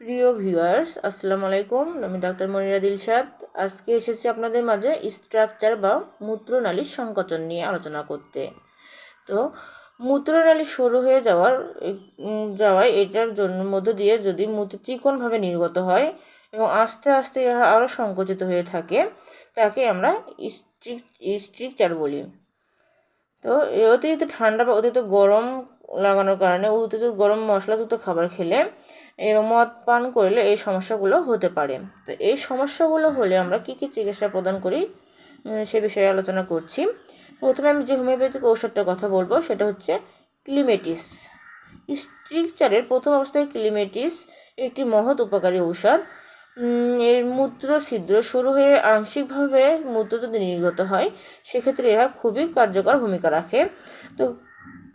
প্রিয় ভিউয়ার্স, আসসালামু আলাইকুম। আমি ডাক্তার মনিরা দিলশাদ। আজকে এসেছি আপনাদের মাঝে স্ট্রাকচার বা মূত্রনালীর সংকোচন নিয়ে আলোচনা করতে। তো মূত্রনালী সরু হয়ে যাওয়ার যাওয়ায় এটার জন্য মধ্য দিয়ে যদি মূত্র চিকনভাবে নির্গত হয় এবং আস্তে আস্তে ইহা আরও সংকুচিত হয়ে থাকে, তাকে আমরা স্ট্রিক স্ট্রিকচার বলি। তো অতিরিক্ত ঠান্ডা বা অতিরিক্ত গরম লাগানোর কারণে অতিরিক্ত গরম মশলাযুক্ত খাবার খেলে এবং মদ পান করলে এই সমস্যাগুলো হতে পারে। তো এই সমস্যাগুলো হলে আমরা কী কী চিকিৎসা প্রদান করি সে বিষয়ে আলোচনা করছি। প্রথমে আমি যে হোমিওপ্যাথিক ঔষধটার কথা বলব, সেটা হচ্ছে ক্লিমেটিস। স্ট্রিকচারের প্রথম অবস্থায় ক্লিমেটিস একটি মহৎ উপকারী ঔষধ। এর মূত্র ছিদ্র শুরু হয়ে আংশিকভাবে মূত্র যদি নির্গত হয়, সেক্ষেত্রে এরা খুবই কার্যকর ভূমিকা রাখে। তো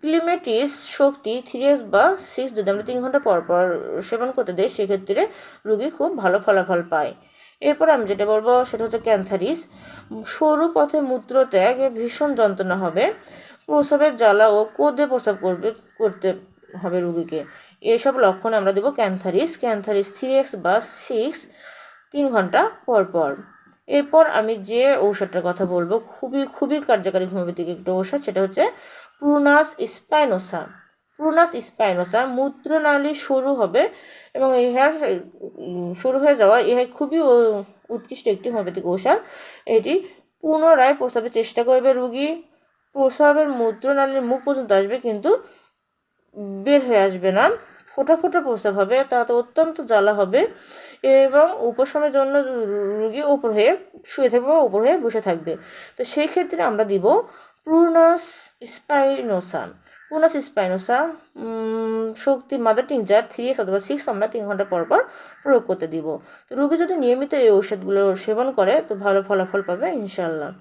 ক্লিমেটিস শক্তি থ্রি এস বা সিক্স যদি আমরা তিন ঘণ্টা পর পর সেবন করতে দেই, সেক্ষেত্রে রুগী খুব ভালো ফলাফল পায়। এরপর আমি যেটা বলব, সেটা হচ্ছে ক্যান্থারিস। সরু পথে মূত্রত্যাগ ভীষণ যন্ত্রণা হবে। প্রস্রাবের জ্বালা ও কোদে প্রস্রাব করবে, করতে হবে রুগীকে। এইসব লক্ষণ আমরা দেবো ক্যান্থারিস। ক্যান্থারিস থ্রি এক্স বা সিক্স তিন ঘণ্টা পর পর। এরপর আমি যে ঔষধটার কথা বলব খুবই খুবই কার্যকারী হোমিওপ্যাথিক একটা ঔষধ সেটা হচ্ছে প্রুনাস স্পাইনোসা। প্রুনাস স্পাইনোসা মূত্রনালী শুরু হবে এবং ইহার উম, শুরু হয়ে যাওয়া ইহা খুবই উৎকৃষ্ট একটি হোমিওপ্যাথিক ঔষধ। এটি পুনরায় প্রস্রাবের চেষ্টা করবে রুগী প্রস্রাবের মূত্রনালীর মুখ পর্যন্ত আসবে কিন্তু বের হয়ে আসবে না। ফোটা ফোটা প্রস্রাব হবে, তাতে অত্যন্ত জ্বালা হবে এবং উপশমের জন্য রুগী উপর হয়ে শুয়ে থাকবে বা উপর হয়ে বসে থাকবে। তো সেই ক্ষেত্রে আমরা দিব প্রুনাস স্পাইনোসা। প্রুনাস স্পাইনোসা শক্তি মাদার টিংচার থ্রি এস অথবা সিক্স আমরা তিন ঘণ্টা পর পর প্রয়োগ করতে দিব। তো রুগী যদি নিয়মিত এই ঔষধগুলো সেবন করে, তো ভালো ফলাফল পাবে ইনশাল্লাহ